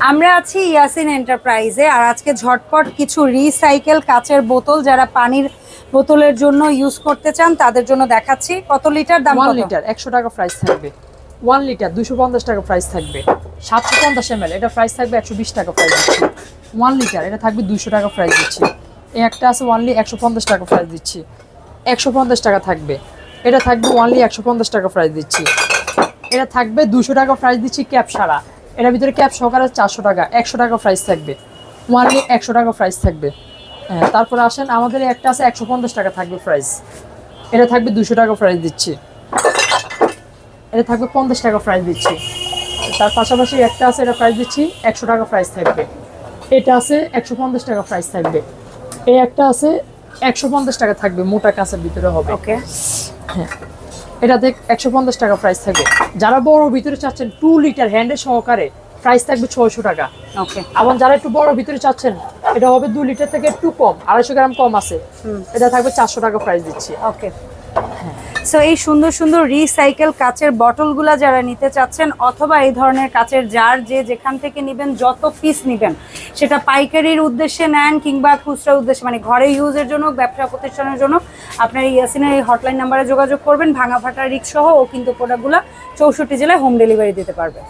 আমরা আছি ইয়াসিন এন্টারপ্রাইজে আর আজকে ঝটপট কিছু রিসাইকেল কাচের বোতল যারা পানির বোতলের জন্য ইউজ করতে চান তাদের জন্য দেখাচ্ছি। কত লিটার দাম ওয়ান কত? লিটার একশো টাকা প্রাইস থাকবে। ওয়ান লিটার দুশো পঞ্চাশ টাকা প্রাইস থাকবে। সাতশো পঞ্চাশ এম এটা প্রাইস থাকবে একশো বিশ টাকা প্রাইস দিচ্ছি। ওয়ান লিটার এটা থাকবে দুশো টাকা প্রাইস দিচ্ছি। এই একটা আছে ওয়ানলি একশো পঞ্চাশ টাকা প্রাইস দিচ্ছি। একশো পঞ্চাশ টাকা থাকবে। এটা থাকবে ওয়ানলি একশো পঞ্চাশ টাকা প্রাইস দিচ্ছি। এটা থাকবে দুশো টাকা প্রাইস দিচ্ছি ক্যাপ সারা এটার ভিতরে ক্যাপ সহকারে চারশো টাকা একশো টাকা প্রাইস থাকবে। ওয়ানলি একশো টাকা প্রাইস থাকবে। হ্যাঁ তারপরে আসেন আমাদের একটা আছে একশো পঞ্চাশ টাকা থাকবে প্রাইস এটা থাকবে দুশো টাকা প্রাইস দিচ্ছি। এটা থাকবে পঞ্চাশ টাকা প্রাইস দিচ্ছি। তার পাশাপাশি একটা আছে এটা প্রাইস দিচ্ছি একশো টাকা প্রাইস থাকবে। এটা আছে একশো পঞ্চাশ টাকা প্রাইস থাকবে। এই একটা আছে একশো পঞ্চাশ টাকা থাকবে মোটা কাঁচের ভিতরে হবে। ওকে এটা দেখ একশো পঞ্চাশ টাকা প্রাইস থাকবে। যারা বড় ভিতরে চাচ্ছেন টু লিটার হ্যান্ডের সহকারে প্রাইস থাকবে ছয়শো টাকা। ওকে আবার যারা একটু বড় ভিতরে চাচ্ছেন এটা হবে দু লিটার থেকে একটু কম আড়াইশো গ্রাম কম আছে। এটা থাকবে চারশো টাকা প্রাইস দিচ্ছি। ওকে সো এই সুন্দর সুন্দর রিসাইকেল কাচের বটলগুলা যারা নিতে চাচ্ছেন, অথবা এই ধরনের কাচের জার যে যেখান থেকে নেবেন, যত পিস নেবেন, সেটা পাইকারির উদ্দেশ্যে নেন কিংবা খুচরা উদ্দেশ্যে মানে ঘরে ইউজের জন্য, ব্যবসা প্রতিষ্ঠানের জন্য, আপনার ইয়াসিনের এই হটলাইন নাম্বারে যোগাযোগ করবেন ভাঙা ফাটা রিক্স সহ ও কিন্তু প্রোডাক্টগুলো চৌষট্টি জেলায় হোম ডেলিভারি দিতে পারবে।